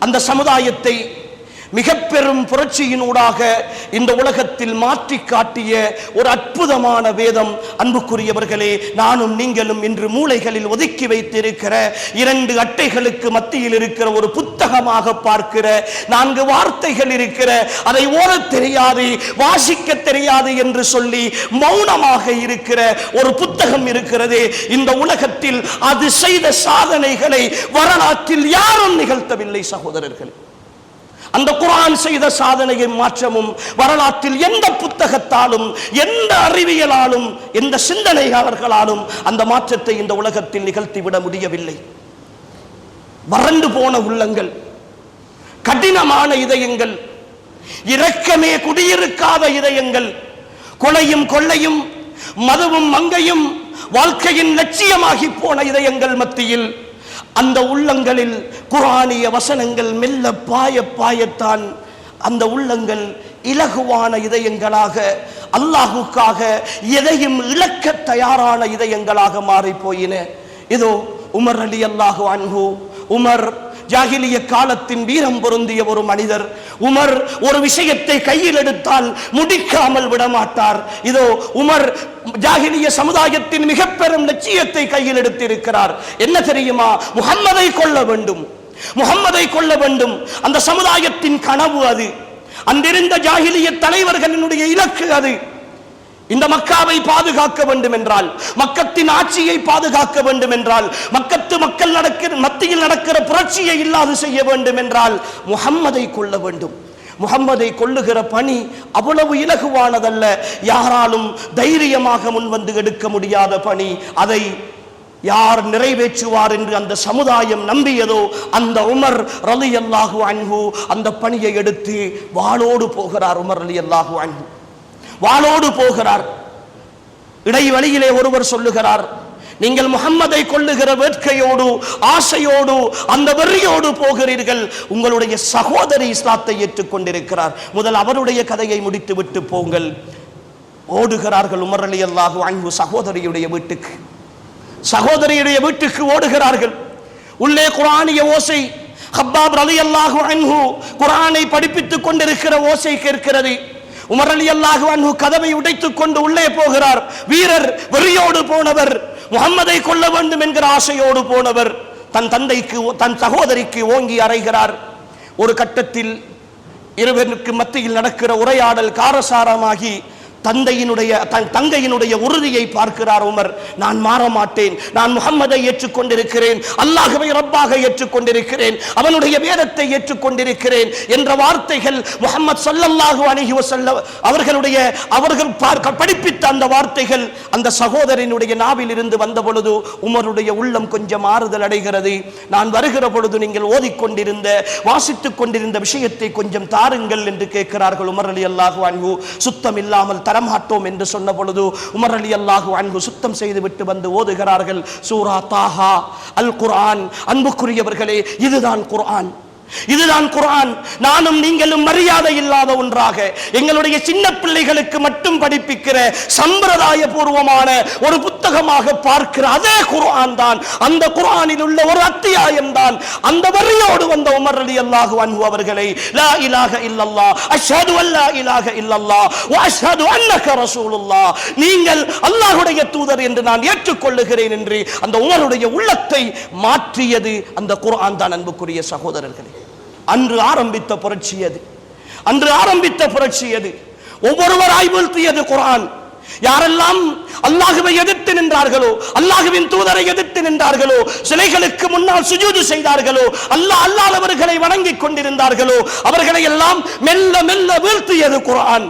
அந்த சமுதாயத்தை மிக பெரும் புரட்சியினூடாக இந்த உலகத்தில் மாற்றி காட்டிய ஒரு அற்புதமான வேதம். அன்புக்குரியவர்களே நானும் நீங்களும் இன்று மூளைகளில் ஒதுக்கி வைத்திருக்கிற இரண்டு அட்டைகளுக்கு மத்தியில் இருக்கிற ஒரு புத்தகமாக பார்க்கிற நான்கு வார்த்தைகள் இருக்கிற அதை ஓர தெரியாது வாசிக்க தெரியாது என்று சொல்லி மௌனமாக இருக்கிற ஒரு புத்தகம் இருக்கிறது. இந்த உலகத்தில் அது செய்த சாதனைகளை வரலாற்றில் யாரும் நிகழ்த்தவில்லை சகோதரர்களே. அந்த குரான் செய்த சாதனையின் மாற்றமும் வரலாற்றில் எந்த புத்தகத்தாலும் எந்த அறிவியலாலும் எந்த சிந்தனையாளர்களாலும் அந்த மாற்றத்தை இந்த உலகத்தில் நிகழ்த்திவிட முடியவில்லை. வறண்டு போன உள்ளங்கள் கடினமான இதயங்கள் இரக்கமே குடியிருக்காத இதயங்கள் கொலையும் கொள்ளையும் மதுவும் மங்கையும் வாழ்க்கையின் லட்சியமாகி போன இதயங்கள் மத்தியில் அந்த உள்ளங்களில் குரானிய வசனங்கள் மெல்ல பாய பாயத்தான். அந்த உள்ளங்கள் இலகுவான இதயங்களாக அல்லாஹுக்காக எதையும் இழக்க தயாரான இதயங்களாக மாறி போயின. இதோ உமர் அலி அல்லாஹு அன்ஹு உமர் ஜாகிலிய காலத்தின் வீரம் பொருந்திய ஒரு மனிதர் உமர் ஒரு விஷயத்தை கையில் எடுத்தால் முடிக்காமல் விடமாட்டார். இதோ உமர் ஜாகிலிய சமுதாயத்தின் மிக பெரும் லட்சியத்தை கையில் எடுத்திருக்கிறார். என்ன தெரியுமா? முகம்மதை கொள்ள வேண்டும். முகம்மதை கொள்ள வேண்டும். அந்த சமுதாயத்தின் கனவு அது. அந்திருந்த ஜாகிலிய தலைவர்களினுடைய இலக்கு அது. இந்த மக்காவை பாதுகாக்க வேண்டும் என்றால் மக்கத்தின் ஆட்சியை பாதுகாக்க வேண்டும் என்றால் மக்கத்து மக்கள் நடக்கிற மத்தியில் நடக்கிற புரட்சியை இல்லாது செய்ய வேண்டும் என்றால் முகம்மதை கொள்ள வேண்டும். முகம்மதை கொள்ளுகிற பணி அவ்வளவு இலகுவானதல்ல. யாராலும் தைரியமாக முன்வந்து எடுக்க முடியாத பணி. அதை யார் நிறைவேற்றுவார் என்று அந்த சமுதாயம் நம்பியதோ அந்த உமர் ரலி அல்லாஹு அன்பு அந்த பணியை எடுத்து வாளோடு போகிறார் உமர் ரலி அல்லாஹு அன்பு வாளோடு போகிறார். இடைவெளியிலே ஒருவர் சொல்லுகிறார் நீங்கள் முகம்மதை கொள்ளுகிற வேட்கையோடு ஆசையோடு அந்த வெறியோடு போகிறீர்கள். உங்களுடைய சகோதரி இஸ்லாத்தை ஏற்றுக்கொண்டிருக்கிறார். முதல் அவருடைய கதையை முடித்து விட்டு போங்கள். ஓடுகிறார்கள் உமர் அலி அல்லாஹு அன்பு சகோதரியுடைய வீட்டுக்கு. சகோதரியுடைய வீட்டுக்கு ஓடுகிறார்கள். உள்ளே குரானிய ஓசை ஹப்பாப் அலி அல்லாஹு அன்ஹு குரானை படிப்பித்துக் கொண்டிருக்கிற ஓசை கேட்கிறது. உமர் அலி அல்லாஹு கதவை உடைத்துக் கொண்டு உள்ளே போகிறார். வீரர் வெறியோடு போனவர் முகம்மதை கொள்ள வேண்டும் என்கிற ஆசையோடு போனவர் தன் தந்தைக்கு தன் சகோதரிக்கு ஓங்கி அறைகிறார். ஒரு கட்டத்தில் இருவருக்கு மத்தியில் நடக்கிற உரையாடல் காரசாரமாகி தந்தையினுடைய தன் தங்கையினுடைய உறுதியை பார்க்கிறார் உமர். நான் மாற மாட்டேன் நான் முகம்மதை ஏற்றுக்கொண்டிருக்கிறேன். அல்லாஹவை ரப்பாக ஏற்றுக்கொண்டிருக்கிறேன். அவனுடைய வேதத்தை ஏற்றுக்கொண்டிருக்கிறேன் என்ற வார்த்தைகள் முகமது ஸல்லல்லாஹு அணுகி வஸல்லம் அவர்களுடைய அவர்கள் பார்க்க படிப்பித்த அந்த வார்த்தைகள் அந்த சகோதரனுடைய நாவில் இருந்து வந்த பொழுது உமருடைய உள்ளம் கொஞ்சம் ஆறுதல் அடைகிறது. நான் வருகிற பொழுது நீங்கள் ஓதிக்கொண்டிருந்த வாசித்துக் கொண்டிருந்த விஷயத்தை கொஞ்சம் தாருங்கள் என்று கேட்கிறார்கள் உமர் அலி அல்லாஹு அன்ஹு. சுத்தம் இல்லாமல் தரமாட்டோம் என்று சொன்ன பொழுது உமர் அலி அல்லாஹு அன்பு சுத்தம் செய்து விட்டு வந்து ஓதுகிறார்கள். சூரா தாஹா அல் குர்ஆன். அன்புக்குரியவர்களே இதுதான் குர்ஆன். இதுதான் குர்ஆன். நானும் நீங்களும் மரியாதை இல்லாத ஒன்றாக எங்களுடைய சின்ன பிள்ளைகளுக்கு மட்டும் படிப்பிக்கிற சம்பிரதாய பூர்வமான ஒரு புத்தகமாக பார்க்கிற அதே குரான் தான். அந்த குர்ஆனில் உள்ள ஒரு அத்தியாயம் தான். அந்த வரியோடு வந்த உமர் அலி அல்லாஹு அன்பு அவர்களை லா இலாக இல்லல்லா அஷ்ஹது அல்லா இலாக இல்லல்லா வ அஷ்ஹது அன்னக ரசூலுல்லா நீங்கள் அல்லாஹுடைய தூதர் என்று நான் ஏற்றுக்கொள்ளுகிறேன் என்று அந்த உமருடைய உள்ளத்தை மாற்றியது அந்த குரான் தான் அன்புக்குரிய சகோதரர்களே. அன்று ஆரம்பித்த புரட்சி அது அன்று ஆரம்பித்த புரட்சி அது ஒவ்வொருவராய் வீழ்த்தியது குரான். யாரெல்லாம் அல்லாஹுவை எதிர்த்து நின்றார்களோ அல்லாஹுவின் தூதரை எதிர்த்து நின்றார்களோ சிலைகளுக்கு முன்னால் சுஜூது செய்தார்களோ அல்லாஹ் அல்லாதவர்களை வணங்கிக் கொண்டிருந்தார்களோ அவர்களை எல்லாம் மெல்ல மெல்ல வீழ்த்தியது குரான்.